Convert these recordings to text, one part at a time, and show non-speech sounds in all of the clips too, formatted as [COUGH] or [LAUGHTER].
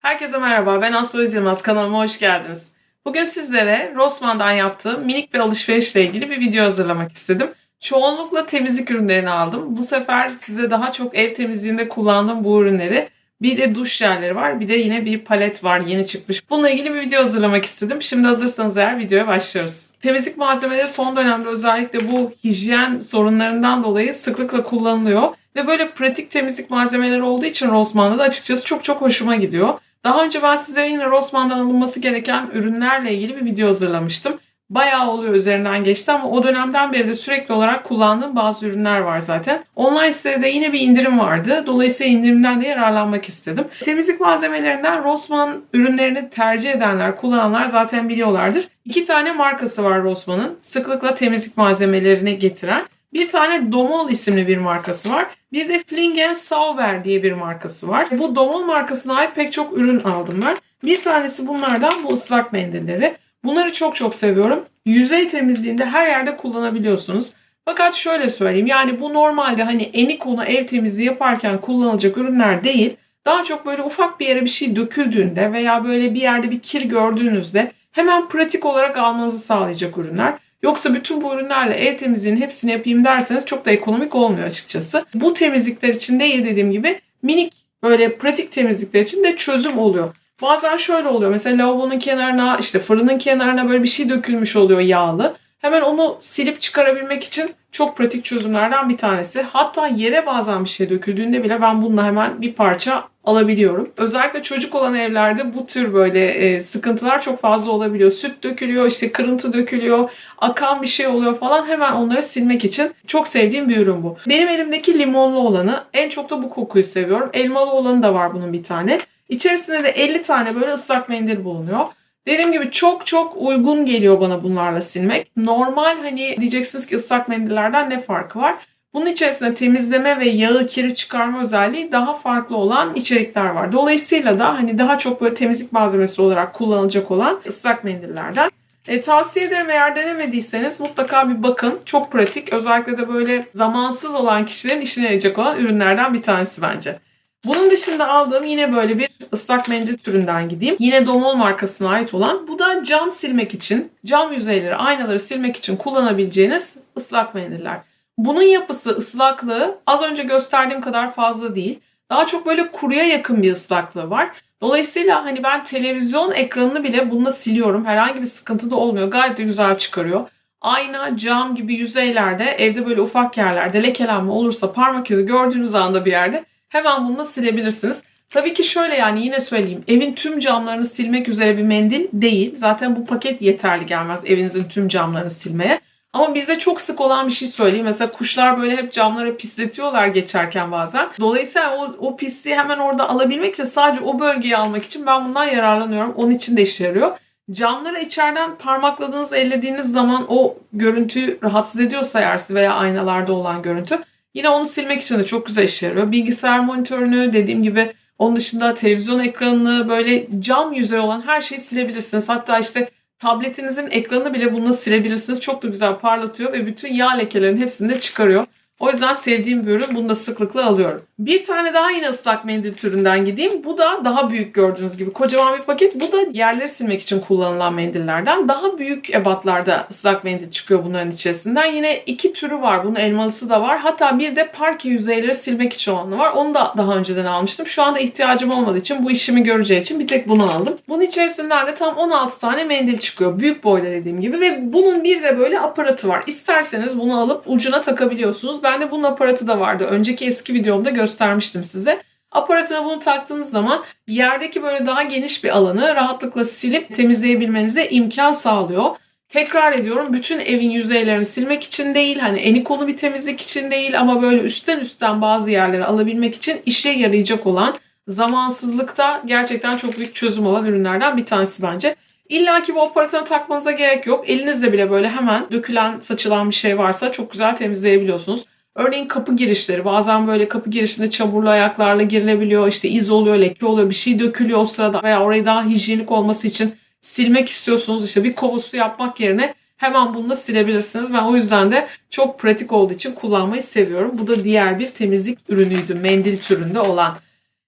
Herkese merhaba, ben Aslı Yılmaz. Kanalıma hoş geldiniz. Bugün sizlere Rossmann'dan yaptığım minik bir alışverişle ilgili bir video hazırlamak istedim. Çoğunlukla temizlik ürünlerini aldım. Bu sefer size daha çok ev temizliğinde kullandığım bu ürünleri bir de duş jelleri var. Bir de yine bir palet var yeni çıkmış. Bununla ilgili bir video hazırlamak istedim. Şimdi hazırsanız eğer videoya başlıyoruz. Temizlik malzemeleri son dönemde özellikle bu hijyen sorunlarından dolayı sıklıkla kullanılıyor. Ve böyle pratik temizlik malzemeleri olduğu için Rossmann'da da açıkçası çok çok hoşuma gidiyor. Daha önce ben sizlere yine Rossmann'dan alınması gereken ürünlerle ilgili bir video hazırlamıştım. Bayağı oluyor üzerinden geçti ama o dönemden beri de sürekli olarak kullandığım bazı ürünler var zaten. Online sitede yine bir indirim vardı. Dolayısıyla indirimden de yararlanmak istedim. Temizlik malzemelerinden Rossmann ürünlerini tercih edenler, kullananlar zaten biliyorlardır. İki tane markası var Rossmann'ın. Sıklıkla temizlik malzemelerini getiren. Bir tane Domol isimli bir markası var. Bir de Flingen Sauber diye bir markası var. Bu Domol markasına ait pek çok ürün aldım ben. Bir tanesi bunlardan bu ıslak mendilleri. Bunları çok çok seviyorum. Yüzey temizliğinde her yerde kullanabiliyorsunuz. Fakat şöyle söyleyeyim yani bu normalde hani enikona ev temizliği yaparken kullanılacak ürünler değil. Daha çok böyle ufak bir yere bir şey döküldüğünde veya böyle bir yerde bir kir gördüğünüzde hemen pratik olarak almanızı sağlayacak ürünler. Yoksa bütün bu ürünlerle ev temizliğinin hepsini yapayım derseniz çok da ekonomik olmuyor açıkçası. Bu temizlikler için değil dediğim gibi minik böyle pratik temizlikler için de çözüm oluyor. Bazen şöyle oluyor. Mesela lavabonun kenarına işte fırının kenarına böyle bir şey dökülmüş oluyor yağlı. Hemen onu silip çıkarabilmek için çok pratik çözümlerden bir tanesi. Hatta yere bazen bir şey döküldüğünde bile ben bununla hemen bir parça alabiliyorum. Özellikle çocuk olan evlerde bu tür böyle e, sıkıntılar çok fazla olabiliyor. Süt dökülüyor, işte kırıntı dökülüyor, akan bir şey oluyor falan. Hemen onları silmek için çok sevdiğim bir ürün bu. Benim elimdeki limonlu olanı en çok da bu kokuyu seviyorum. Elmalı olanı da var bunun bir tane. İçerisinde de 50 tane böyle ıslak mendil bulunuyor. Dediğim gibi çok çok uygun geliyor bana bunlarla silmek. Normal hani diyeceksiniz ki ıslak mendillerden ne farkı var? Bunun içerisinde temizleme ve yağı kiri çıkarma özelliği daha farklı olan içerikler var. Dolayısıyla da hani daha çok böyle temizlik malzemesi olarak kullanılacak olan ıslak mendillerden. E, tavsiye ederim eğer denemediyseniz mutlaka bir bakın. Çok pratik. Özellikle de böyle zamansız olan kişilerin işine yarayacak olan ürünlerden bir tanesi bence. Bunun dışında aldığım yine böyle bir ıslak mendil türünden gideyim. Yine Domol markasına ait olan. Bu da cam silmek için, cam yüzeyleri, aynaları silmek için kullanabileceğiniz ıslak mendiller. Bunun yapısı, ıslaklığı az önce gösterdiğim kadar fazla değil. Daha çok böyle kuruya yakın bir ıslaklığı var. Dolayısıyla hani ben televizyon ekranını bile bununla siliyorum. Herhangi bir sıkıntı da olmuyor. Gayet de güzel çıkarıyor. Ayna, cam gibi yüzeylerde, evde böyle ufak yerlerde lekelenme olursa parmak izi gördüğünüz anda bir yerde hemen bununla silebilirsiniz. Tabii ki şöyle yani yine söyleyeyim. Evin tüm camlarını silmek üzere bir mendil değil. Zaten bu paket yeterli gelmez evinizin tüm camlarını silmeye. Ama bizde çok sık olan bir şey söyleyeyim. Mesela kuşlar böyle hep camları pisletiyorlar geçerken bazen. Dolayısıyla o, o pisliği hemen orada alabilmek için sadece o bölgeyi almak için ben bundan yararlanıyorum. Onun için de işe yarıyor. Camları içeriden parmakladığınız, ellediğiniz zaman o görüntüyü rahatsız ediyorsa eğer veya aynalarda olan görüntü yine onu silmek için de çok güzel işe yarıyor. Bilgisayar monitörünü dediğim gibi onun dışında televizyon ekranını böyle cam yüzey olan her şeyi silebilirsiniz. Hatta işte tabletinizin ekranını bile bununla silebilirsiniz. Çok da güzel parlatıyor ve bütün yağ lekelerini hepsini de çıkarıyor. O yüzden sevdiğim bir ürün. Bunu da sıklıkla alıyorum. Bir tane daha yine ıslak mendil türünden gideyim. Bu da daha büyük gördüğünüz gibi. Kocaman bir paket. Bu da yerleri silmek için kullanılan mendillerden. Daha büyük ebatlarda ıslak mendil çıkıyor bunların içerisinden. Yine iki türü var. Bunun elmalısı da var. Hatta bir de parke yüzeyleri silmek için olanı var. Onu da daha önceden almıştım. Şu anda ihtiyacım olmadığı için bu işimi göreceği için bir tek bunu aldım. Bunun içerisinden de tam 16 tane mendil çıkıyor. Büyük boyda dediğim gibi ve bunun bir de böyle aparatı var. İsterseniz bunu alıp ucuna takabiliyorsunuz. Ben de bunun aparatı da vardı. Önceki eski videomda göstermiştim size. Aparatına bunu taktığınız zaman yerdeki böyle daha geniş bir alanı rahatlıkla silip temizleyebilmenize imkan sağlıyor. Tekrar ediyorum bütün evin yüzeylerini silmek için değil hani enikonu bir temizlik için değil ama böyle üstten üstten bazı yerleri alabilmek için işe yarayacak olan zamansızlıkta gerçekten çok büyük çözüm olan ürünlerden bir tanesi bence. İlla ki bu aparatına takmanıza gerek yok. Elinizde bile böyle hemen dökülen, saçılan bir şey varsa çok güzel temizleyebiliyorsunuz. Örneğin kapı girişleri bazen böyle kapı girişinde çamurlu ayaklarla girilebiliyor. İşte iz oluyor, leke oluyor, bir şey dökülüyor o sırada veya orayı daha hijyenik olması için silmek istiyorsunuz. İşte bir kova su yapmak yerine hemen bununla silebilirsiniz. Ben o yüzden de çok pratik olduğu için kullanmayı seviyorum. Bu da diğer bir temizlik ürünüydü. Mendil türünde olan.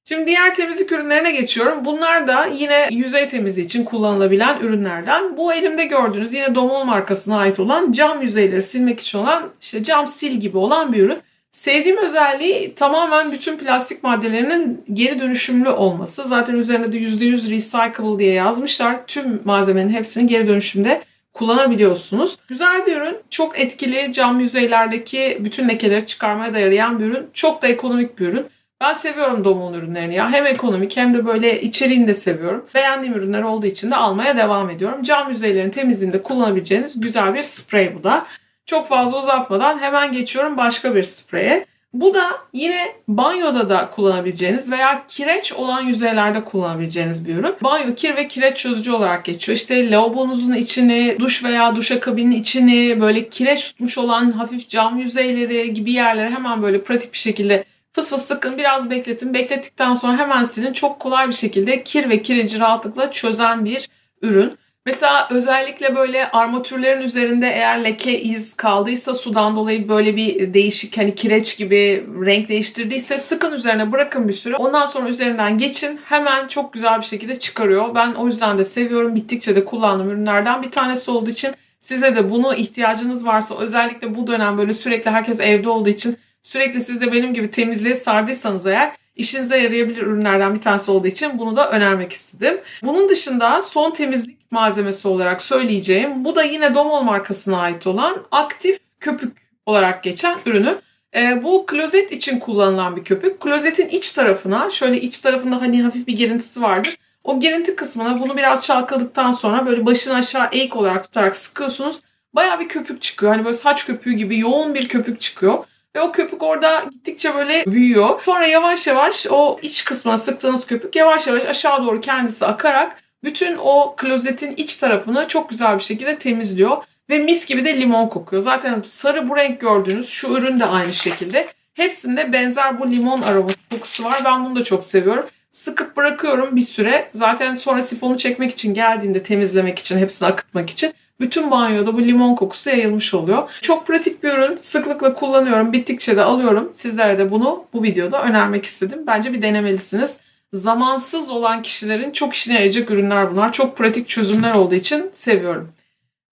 Şimdi diğer temizlik ürünlerine geçiyorum. Bunlar da yine yüzey temizliği için kullanılabilen ürünlerden. Bu elimde gördüğünüz yine Domol markasına ait olan cam yüzeyleri silmek için olan işte cam sil gibi olan bir ürün. Sevdiğim özelliği tamamen bütün plastik maddelerinin geri dönüşümlü olması. Zaten üzerinde de %100 recyclable diye yazmışlar. Tüm malzemenin hepsini geri dönüşümde kullanabiliyorsunuz. Güzel bir ürün. Çok etkili cam yüzeylerdeki bütün lekeleri çıkarmaya da yarayan bir ürün. Çok da ekonomik bir ürün. Ben seviyorum Domon ürünlerini ya. Hem ekonomik hem de böyle içeriğini de seviyorum. Beğendiğim ürünler olduğu için de almaya devam ediyorum. Cam yüzeylerin temizliğinde kullanabileceğiniz güzel bir sprey bu da. Çok fazla uzatmadan hemen geçiyorum başka bir spreye. Bu da yine banyoda da kullanabileceğiniz veya kireç olan yüzeylerde kullanabileceğiniz bir ürün. Banyo kir ve kireç çözücü olarak geçiyor. İşte lavabonuzun içini, duş veya duşakabinin içini, böyle kireç tutmuş olan hafif cam yüzeyleri gibi yerlere hemen böyle pratik bir şekilde fıs fıs sıkın biraz bekletin. Beklettikten sonra hemen silin. Çok kolay bir şekilde kir ve kireci rahatlıkla çözen bir ürün. Mesela özellikle böyle armatürlerin üzerinde eğer leke iz kaldıysa sudan dolayı böyle bir değişik hani kireç gibi renk değiştirdiyse sıkın üzerine bırakın bir süre. Ondan sonra üzerinden geçin. Hemen çok güzel bir şekilde çıkarıyor. Ben o yüzden de seviyorum. Bittikçe de kullandığım ürünlerden bir tanesi olduğu için size de bunu ihtiyacınız varsa özellikle bu dönem böyle sürekli herkes evde olduğu için sürekli siz de benim gibi temizliğe sardıysanız eğer işinize yarayabilir ürünlerden bir tanesi olduğu için bunu da önermek istedim. Bunun dışında son temizlik malzemesi olarak söyleyeceğim. Bu da yine Domol markasına ait olan aktif köpük olarak geçen ürünü. E, bu klozet için kullanılan bir köpük. Klozetin iç tarafına şöyle iç tarafında hani hafif bir girintisi vardır. O girinti kısmına bunu biraz çalkaladıktan sonra böyle başını aşağı eğik olarak tutarak sıkıyorsunuz. Baya bir köpük çıkıyor. Hani böyle saç köpüğü gibi yoğun bir köpük çıkıyor. Ve o köpük orada gittikçe böyle büyüyor. Sonra yavaş yavaş o iç kısmına sıktığınız köpük yavaş yavaş aşağı doğru kendisi akarak bütün o klozetin iç tarafını çok güzel bir şekilde temizliyor. Ve mis gibi de limon kokuyor. Zaten sarı bu renk gördüğünüz şu ürün de aynı şekilde. Hepsinde benzer bu limon aroması kokusu var. Ben bunu da çok seviyorum. Sıkıp bırakıyorum bir süre. Zaten sonra sifonu çekmek için geldiğinde temizlemek için, hepsini akıtmak için bütün banyoda bu limon kokusu yayılmış oluyor. Çok pratik bir ürün. Sıklıkla kullanıyorum. Bittikçe de alıyorum. Sizlere de bunu bu videoda önermek istedim. Bence bir denemelisiniz. Zamansız olan kişilerin çok işine yarayacak ürünler bunlar. Çok pratik çözümler olduğu için seviyorum.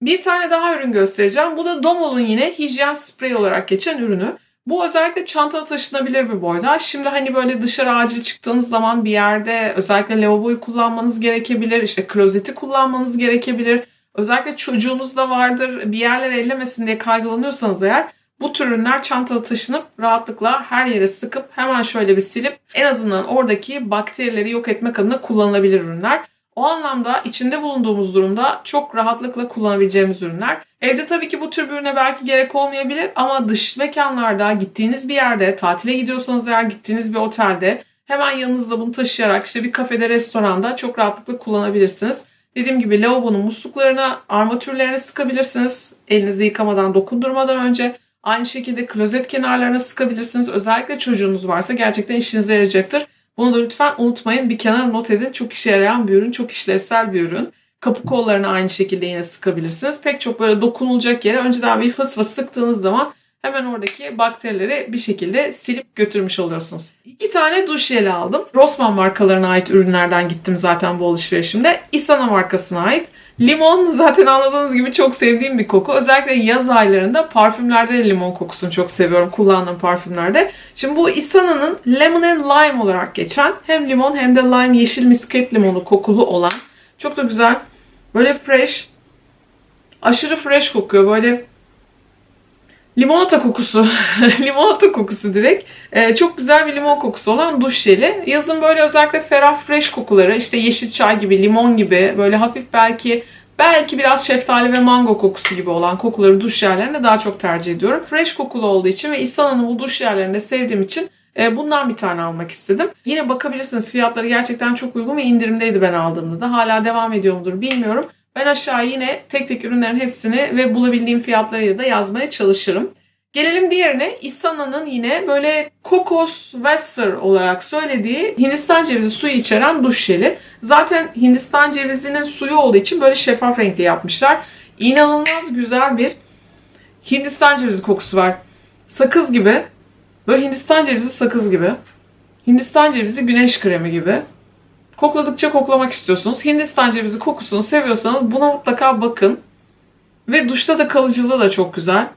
Bir tane daha ürün göstereceğim. Bu da Domol'un yine hijyen sprey olarak geçen ürünü. Bu özellikle çantada taşınabilir bir boyda. Şimdi hani böyle dışarı acil çıktığınız zaman bir yerde özellikle lavaboyu kullanmanız gerekebilir. İşte klozeti kullanmanız gerekebilir. Özellikle çocuğunuz da vardır. Bir yerler ellemesin diye kaygılanıyorsanız eğer bu tür ürünler çantada taşınıp rahatlıkla her yere sıkıp hemen şöyle bir silip en azından oradaki bakterileri yok etmek adına kullanılabilir ürünler. O anlamda içinde bulunduğumuz durumda çok rahatlıkla kullanabileceğimiz ürünler. Evde tabii ki bu tür bir ürüne belki gerek olmayabilir ama dış mekanlarda gittiğiniz bir yerde, tatile gidiyorsanız eğer gittiğiniz bir otelde hemen yanınızda bunu taşıyarak işte bir kafede, restoranda çok rahatlıkla kullanabilirsiniz. Dediğim gibi lavabonun musluklarına, armatürlerine sıkabilirsiniz. Elinizi yıkamadan, dokundurmadan önce. Aynı şekilde klozet kenarlarına sıkabilirsiniz. Özellikle çocuğunuz varsa gerçekten işinize yarayacaktır. Bunu da lütfen unutmayın. Bir kenara not edin. Çok işe yarayan bir ürün. Çok işlevsel bir ürün. Kapı kollarına aynı şekilde yine sıkabilirsiniz. Pek çok böyle dokunulacak yere önceden bir fıs fıs sıktığınız zaman hemen oradaki bakterileri bir şekilde silip götürmüş oluyorsunuz. İki tane duş jeli aldım. Rossmann markalarına ait ürünlerden gittim zaten bu alışverişimde. Isana markasına ait. Limon zaten anladığınız gibi çok sevdiğim bir koku. Özellikle yaz aylarında parfümlerde de limon kokusunu çok seviyorum kullandığım parfümlerde. Şimdi bu Isana'nın Lemon and Lime olarak geçen hem limon hem de lime yeşil misket limonu kokulu olan çok da güzel. Böyle fresh. Aşırı fresh kokuyor. Böyle limonata kokusu. [LAUGHS] limonata kokusu direkt. Ee, çok güzel bir limon kokusu olan duş jeli. Yazın böyle özellikle ferah fresh kokuları işte yeşil çay gibi, limon gibi böyle hafif belki belki biraz şeftali ve mango kokusu gibi olan kokuları duş jellerine daha çok tercih ediyorum. Fresh kokulu olduğu için ve Isana'nın bu duş jellerini de sevdiğim için e, bundan bir tane almak istedim. Yine bakabilirsiniz fiyatları gerçekten çok uygun ve indirimdeydi ben aldığımda da. Hala devam ediyor mudur bilmiyorum. Ben aşağı yine tek tek ürünlerin hepsini ve bulabildiğim fiyatlarıyla da yazmaya çalışırım. Gelelim diğerine. Isana'nın yine böyle kokos Wester olarak söylediği Hindistan cevizi suyu içeren duş jeli. Zaten Hindistan cevizinin suyu olduğu için böyle şeffaf renkli yapmışlar. İnanılmaz güzel bir Hindistan cevizi kokusu var. Sakız gibi. Böyle Hindistan cevizi sakız gibi. Hindistan cevizi güneş kremi gibi. Kokladıkça koklamak istiyorsunuz. Hindistan cevizi kokusunu seviyorsanız buna mutlaka bakın. Ve duşta da kalıcılığı da çok güzel.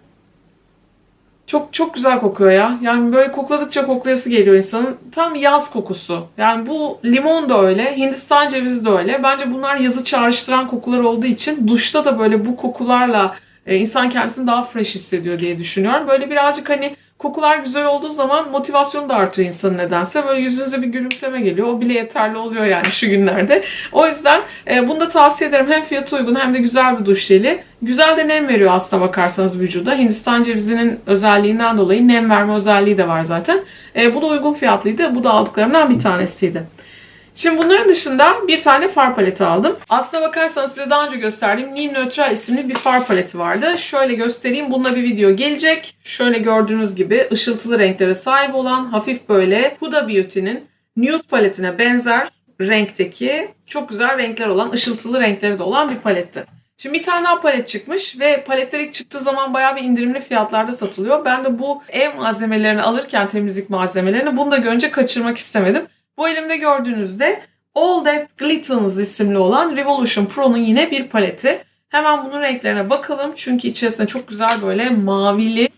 Çok çok güzel kokuyor ya. Yani böyle kokladıkça koklayası geliyor insanın. Tam yaz kokusu. Yani bu limon da öyle, Hindistan cevizi de öyle. Bence bunlar yazı çağrıştıran kokular olduğu için duşta da böyle bu kokularla e, insan kendisini daha fresh hissediyor diye düşünüyorum. Böyle birazcık hani kokular güzel olduğu zaman motivasyon da artıyor insanın nedense. Böyle yüzünüze bir gülümseme geliyor. O bile yeterli oluyor yani şu günlerde. O yüzden e, bunu da tavsiye ederim. Hem fiyatı uygun hem de güzel bir duş jeli. Güzel de nem veriyor aslına bakarsanız vücuda. Hindistan cevizinin özelliğinden dolayı nem verme özelliği de var zaten. E, bu da uygun fiyatlıydı. Bu da aldıklarımdan bir tanesiydi. Şimdi bunların dışında bir tane far paleti aldım. Aslına bakarsanız size daha önce gösterdiğim Nîmes Neutral isimli bir far paleti vardı. Şöyle göstereyim. Bununla bir video gelecek. Şöyle gördüğünüz gibi ışıltılı renklere sahip olan hafif böyle Huda Beauty'nin nude paletine benzer renkteki çok güzel renkler olan, ışıltılı renkleri de olan bir paletti. Şimdi bir tane daha palet çıkmış ve paletler ilk çıktığı zaman bayağı bir indirimli fiyatlarda satılıyor. Ben de bu ev malzemelerini alırken temizlik malzemelerini bunu da görünce kaçırmak istemedim. Bu elimde gördüğünüzde All That Glitters isimli olan Revolution Pro'nun yine bir paleti. Hemen bunun renklerine bakalım. Çünkü içerisinde çok güzel böyle mavili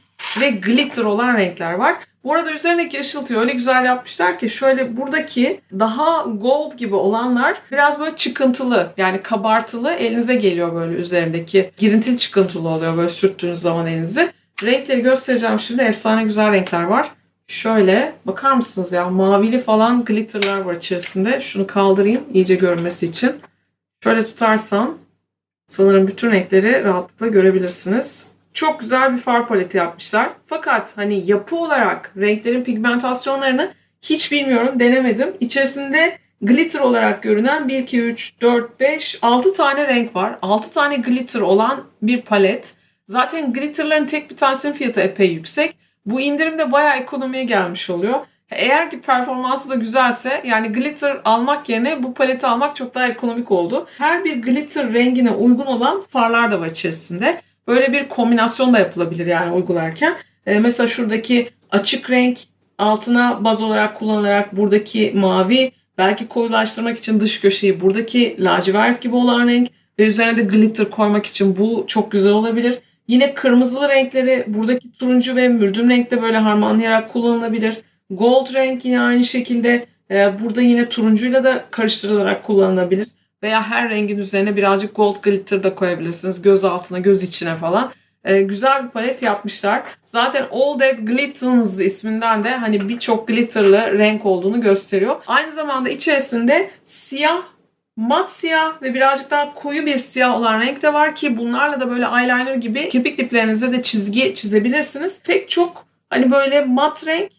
ve glitter olan renkler var. Bu arada üzerindeki ışıltıyı öyle güzel yapmışlar ki şöyle buradaki daha gold gibi olanlar biraz böyle çıkıntılı yani kabartılı elinize geliyor böyle üzerindeki girintili çıkıntılı oluyor böyle sürttüğünüz zaman elinizi. Renkleri göstereceğim şimdi efsane güzel renkler var. Şöyle bakar mısınız ya mavili falan glitterlar var içerisinde. Şunu kaldırayım iyice görünmesi için. Şöyle tutarsam sanırım bütün renkleri rahatlıkla görebilirsiniz. Çok güzel bir far paleti yapmışlar. Fakat hani yapı olarak renklerin pigmentasyonlarını hiç bilmiyorum, denemedim. İçerisinde glitter olarak görünen 1, 2, 3, 4, 5, 6 tane renk var. 6 tane glitter olan bir palet. Zaten glitterların tek bir tanesinin fiyatı epey yüksek. Bu indirimde bayağı ekonomiye gelmiş oluyor. Eğer ki performansı da güzelse yani glitter almak yerine bu paleti almak çok daha ekonomik oldu. Her bir glitter rengine uygun olan farlar da var içerisinde. Böyle bir kombinasyon da yapılabilir yani uygularken. Ee, mesela şuradaki açık renk altına baz olarak kullanılarak buradaki mavi belki koyulaştırmak için dış köşeyi buradaki lacivert gibi olan renk ve üzerine de glitter koymak için bu çok güzel olabilir. Yine kırmızılı renkleri buradaki turuncu ve mürdüm renkte böyle harmanlayarak kullanılabilir. Gold renk yine aynı şekilde e, burada yine turuncuyla da karıştırılarak kullanılabilir. Veya her rengin üzerine birazcık gold glitter da koyabilirsiniz. Göz altına, göz içine falan. E, güzel bir palet yapmışlar. Zaten All That Glitters isminden de hani birçok glitterlı renk olduğunu gösteriyor. Aynı zamanda içerisinde siyah mat siyah ve birazcık daha koyu bir siyah olan renk de var ki bunlarla da böyle eyeliner gibi kirpik diplerinize de çizgi çizebilirsiniz. Pek çok hani böyle mat renk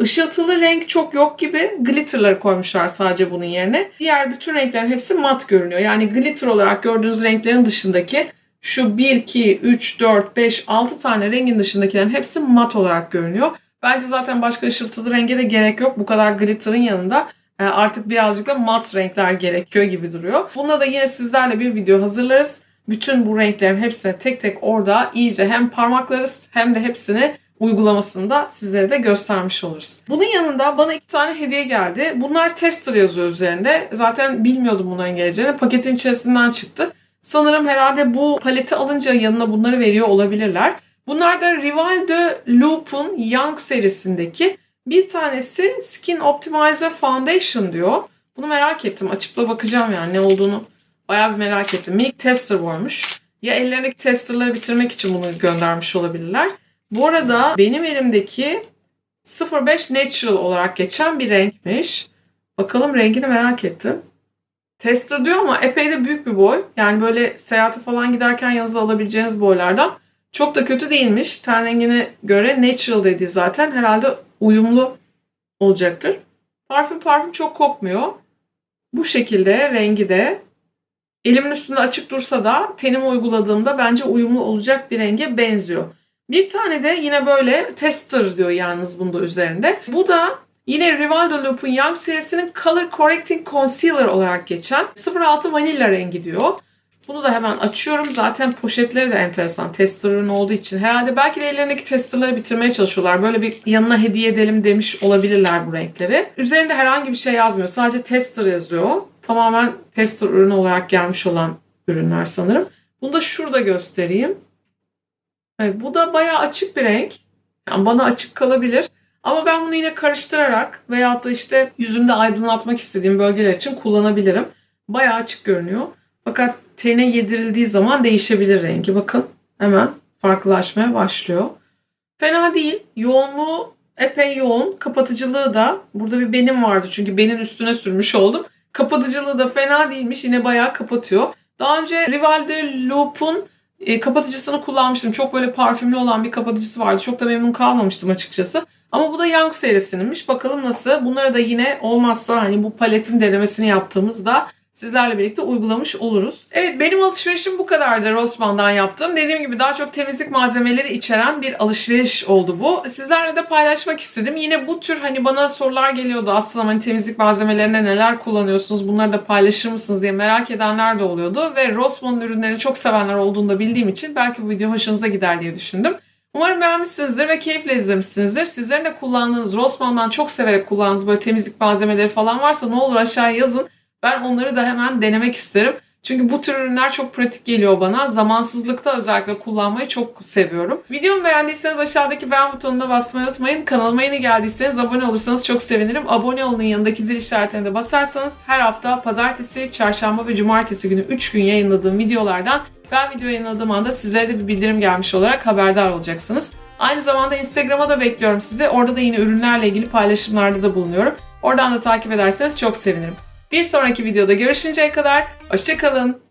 Işıltılı renk çok yok gibi glitterları koymuşlar sadece bunun yerine. Diğer bütün renklerin hepsi mat görünüyor. Yani glitter olarak gördüğünüz renklerin dışındaki şu 1, 2, 3, 4, 5, 6 tane rengin dışındakilerin hepsi mat olarak görünüyor. Bence zaten başka ışıltılı renge de gerek yok. Bu kadar glitter'ın yanında artık birazcık da mat renkler gerekiyor gibi duruyor. Bunda da yine sizlerle bir video hazırlarız. Bütün bu renklerin hepsine tek tek orada iyice hem parmaklarız hem de hepsini uygulamasını da sizlere de göstermiş oluruz. Bunun yanında bana iki tane hediye geldi. Bunlar tester yazıyor üzerinde. Zaten bilmiyordum bunların geleceğini. Paketin içerisinden çıktı. Sanırım herhalde bu paleti alınca yanına bunları veriyor olabilirler. Bunlar da Rival de Loop'un Young serisindeki bir tanesi Skin Optimizer Foundation diyor. Bunu merak ettim. Açıp da bakacağım yani ne olduğunu. Bayağı bir merak ettim. Minik tester varmış. Ya ellerindeki testerları bitirmek için bunu göndermiş olabilirler. Bu arada benim elimdeki 05 Natural olarak geçen bir renkmiş. Bakalım rengini merak ettim. Tester diyor ama epey de büyük bir boy. Yani böyle seyahate falan giderken yanınıza alabileceğiniz boylardan. Çok da kötü değilmiş. Ten rengine göre natural dedi zaten. Herhalde uyumlu olacaktır. Parfüm parfüm çok kokmuyor. Bu şekilde rengi de elimin üstünde açık dursa da tenime uyguladığımda bence uyumlu olacak bir renge benziyor. Bir tane de yine böyle tester diyor yalnız bunda üzerinde. Bu da yine Rivaldo Loop'un Young serisinin Color Correcting Concealer olarak geçen 06 Vanilla rengi diyor. Bunu da hemen açıyorum. Zaten poşetleri de enteresan. Tester ürün olduğu için. Herhalde belki de ellerindeki testerları bitirmeye çalışıyorlar. Böyle bir yanına hediye edelim demiş olabilirler bu renkleri. Üzerinde herhangi bir şey yazmıyor. Sadece tester yazıyor. Tamamen tester ürünü olarak gelmiş olan ürünler sanırım. Bunu da şurada göstereyim. Evet, bu da bayağı açık bir renk. Yani bana açık kalabilir. Ama ben bunu yine karıştırarak veyahut da işte yüzümde aydınlatmak istediğim bölgeler için kullanabilirim. Bayağı açık görünüyor. Fakat tene yedirildiği zaman değişebilir rengi. Bakın hemen farklılaşmaya başlıyor. Fena değil. Yoğunluğu epey yoğun. Kapatıcılığı da burada bir benim vardı çünkü benim üstüne sürmüş oldum. Kapatıcılığı da fena değilmiş. Yine bayağı kapatıyor. Daha önce Rival de Loop'un e, kapatıcısını kullanmıştım. Çok böyle parfümlü olan bir kapatıcısı vardı. Çok da memnun kalmamıştım açıkçası. Ama bu da Young serisininmiş. Bakalım nasıl. Bunları da yine olmazsa hani bu paletin denemesini yaptığımızda sizlerle birlikte uygulamış oluruz. Evet benim alışverişim bu kadardı Rossmann'dan yaptığım. Dediğim gibi daha çok temizlik malzemeleri içeren bir alışveriş oldu bu. Sizlerle de paylaşmak istedim. Yine bu tür hani bana sorular geliyordu aslında hani temizlik malzemelerine neler kullanıyorsunuz bunları da paylaşır mısınız diye merak edenler de oluyordu. Ve Rossmann'ın ürünlerini çok sevenler olduğunu da bildiğim için belki bu video hoşunuza gider diye düşündüm. Umarım beğenmişsinizdir ve keyifle izlemişsinizdir. Sizlerin de kullandığınız Rossmann'dan çok severek kullandığınız böyle temizlik malzemeleri falan varsa ne olur aşağıya yazın. Ben onları da hemen denemek isterim. Çünkü bu tür ürünler çok pratik geliyor bana. Zamansızlıkta özellikle kullanmayı çok seviyorum. Videomu beğendiyseniz aşağıdaki beğen butonuna basmayı unutmayın. Kanalıma yeni geldiyseniz abone olursanız çok sevinirim. Abone olun yanındaki zil işaretine de basarsanız her hafta pazartesi, çarşamba ve cumartesi günü 3 gün yayınladığım videolardan ben video yayınladığım anda sizlere de bir bildirim gelmiş olarak haberdar olacaksınız. Aynı zamanda Instagram'a da bekliyorum sizi. Orada da yine ürünlerle ilgili paylaşımlarda da bulunuyorum. Oradan da takip ederseniz çok sevinirim. Bir sonraki videoda görüşünceye kadar hoşçakalın.